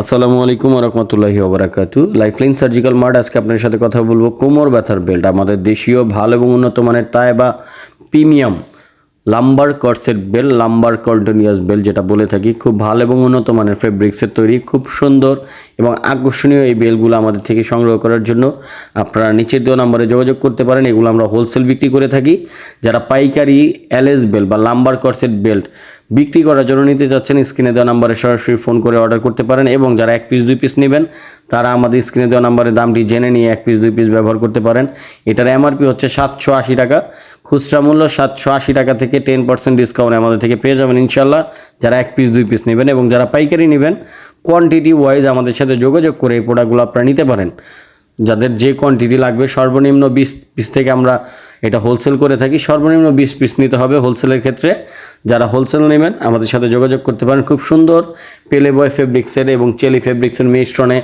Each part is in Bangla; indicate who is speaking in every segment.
Speaker 1: আসসালামু আলাইকুম রহমতুল্লাহি ওবরাকাতু লাইফলাইন সার্জিক্যাল মার্ট আজকে আপনার সাথে কথা বলব কোমর ব্যথার বেল্ট আমাদের দেশীয় ভালো এবং উন্নত মানের তাই বা premium. Lumbar corset belt lumbar continuous belt যেটা বলে থাকি, খুব ভালো এবং উন্নত মানের ফেব্রিক্সের তৈরি, খুব সুন্দর এবং আকর্ষণীয় এই বেলগুলো আমাদের থেকে সংগ্রহ করার জন্য আপনারা নিচের দেওয়া নাম্বারে যোগাযোগ করতে পারেন। এগুলো আমরা হোলসেল বিক্রি করে থাকি। যারা পাইকারি এলএস বেল বা লাম্বার কর্সেট বেল্ট বিক্রি করার জন্য নিতে চাচ্ছেন, স্ক্রিনে দেওয়া নাম্বারে সরাসরি ফোন করে অর্ডার করতে পারেন এবং যারা এক পিস দুই পিস নেবেন, তারা আমাদের স্ক্রিনে দেওয়া নাম্বারের দামটি জেনে নিয়ে এক পিস দুই পিস ব্যবহার করতে পারেন। এটার এমআরপি হচ্ছে সাতশো আশি টাকা। খুচরা মূল্য সাতশো আশি টাকা থেকে টেন পার্সেন্ট ডিসকাউন্ট আমাদের থেকে পেয়ে যাবেন ইনশাল্লাহ যারা এক পিস দুই পিস নেবেন এবং যারা পাইকারি নেবেন কোয়ান্টিটি ওয়াইজ আমাদের সাথে যোগাযোগ করে এই প্রোডাক্টগুলো আপনারা নিতে পারেন। যাদের যে কোয়ান্টিটি লাগবে সর্বনিম্ন বিশ পিস থেকে আমরা এটা হোলসেল করে থাকি, সর্বনিম্ন বিশ পিস নিতে হবে হোলসেলের ক্ষেত্রে। যারা হোলসেল নেবেন, আমাদের সাথে যোগাযোগ করতে পারেন। খুব সুন্দর পেলে বয় ফেব্রিক্সের এবং চেলি ফেব্রিক্সের মিশ্রণে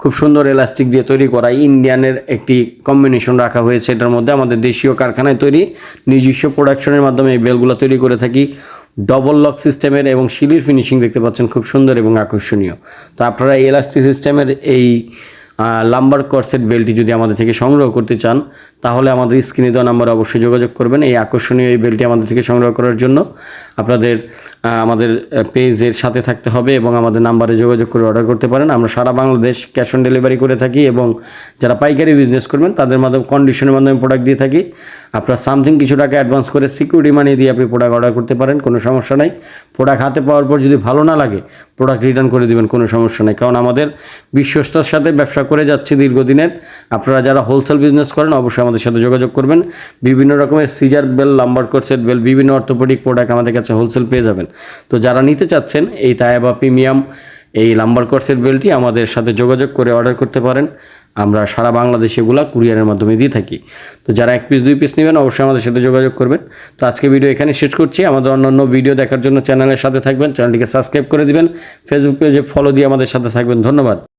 Speaker 1: খুব সুন্দর এলাস্টিক দিয়ে তৈরি করা ইন্ডিয়ানের একটি কম্বিনেশন রাখা হয়েছে এটার মধ্যে। আমাদের দেশীয় কারখানায় তৈরি, নিজস্ব প্রোডাকশনের মাধ্যমে এই বেলগুলো তৈরি করে থাকি। ডবল লক সিস্টেমের এবং শিলির ফিনিশিং দেখতে পাচ্ছেন, খুব সুন্দর এবং আকর্ষণীয়। তো আপনারা এই এলাস্টিক সিস্টেমের এই লাম্বার কর্সেট বেলটি যদি আমাদের থেকে সংগ্রহ করতে চান, তাহলে আমাদের স্ক্রিনে দেওয়া নাম্বারে অবশ্যই যোগাযোগ করবেন। এই আকর্ষণীয় এই বেলটি আমাদের থেকে সংগ্রহ করার জন্য আপনাদের আমাদের পেজের সাথে থাকতে হবে এবং আমাদের নাম্বারে যোগাযোগ করে অর্ডার করতে পারেন। আমরা সারা বাংলাদেশ ক্যাশ অন ডেলিভারি করে থাকি এবং যারা পাইকারি বিজনেস করবেন, তাদের মাধ্যমে কন্ডিশনের মাধ্যমে প্রোডাক্ট দিয়ে থাকি। আপনার সামথিং কিছু টাকা অ্যাডভান্স করে সিকিউরিটি মানি দিয়ে আপনি প্রোডাক্ট অর্ডার করতে পারেন, কোনো সমস্যা নাই। প্রোডাক্ট হাতে পাওয়ার পর যদি ভালো না লাগে প্রোডাক্ট রিটার্ন করে দিবেন, কোনো সমস্যা নেই। কারণ আমাদের বিশ্বস্তার সাথে ব্যবসা করে যাচ্ছে দীর্ঘদিনের। আপনারা যারা হোলসেল বিজনেস করেন, অবশ্যই আমাদের সাথে যোগাযোগ করবেন। বিভিন্ন রকমের caesar belt lumbar corset belt বিভিন্ন অর্থোপেডিক প্রোডাক্ট আমাদের কাছে হোলসেল পেয়ে যাবেন। তো যারা নিতে চাচ্ছেন, এই তায়াবা প্রিমিয়াম এই লাম্বার কোর্সেট বেলটি আমাদের সাথে যোগাযোগ করে অর্ডার করতে পারেন। আমরা সারা বাংলাদেশে এগুলা কুরিয়ারের মাধ্যমে দিয়ে থাকি। তো যারা এক পিস দুই পিস নেবেন, অবশ্যই আমাদের সাথে যোগাযোগ করবেন। তো আজকে ভিডিও এখানে শেষ করছি। আমাদের অন্যান্য ভিডিও দেখার জন্য চ্যানেলের সাথে থাকবেন। চ্যানেলটিকে সাবস্ক্রাইব করে দিবেন। ফেসবুক পেজে ফলো দিয়ে আমাদের সাথে থাকবেন। ধন্যবাদ।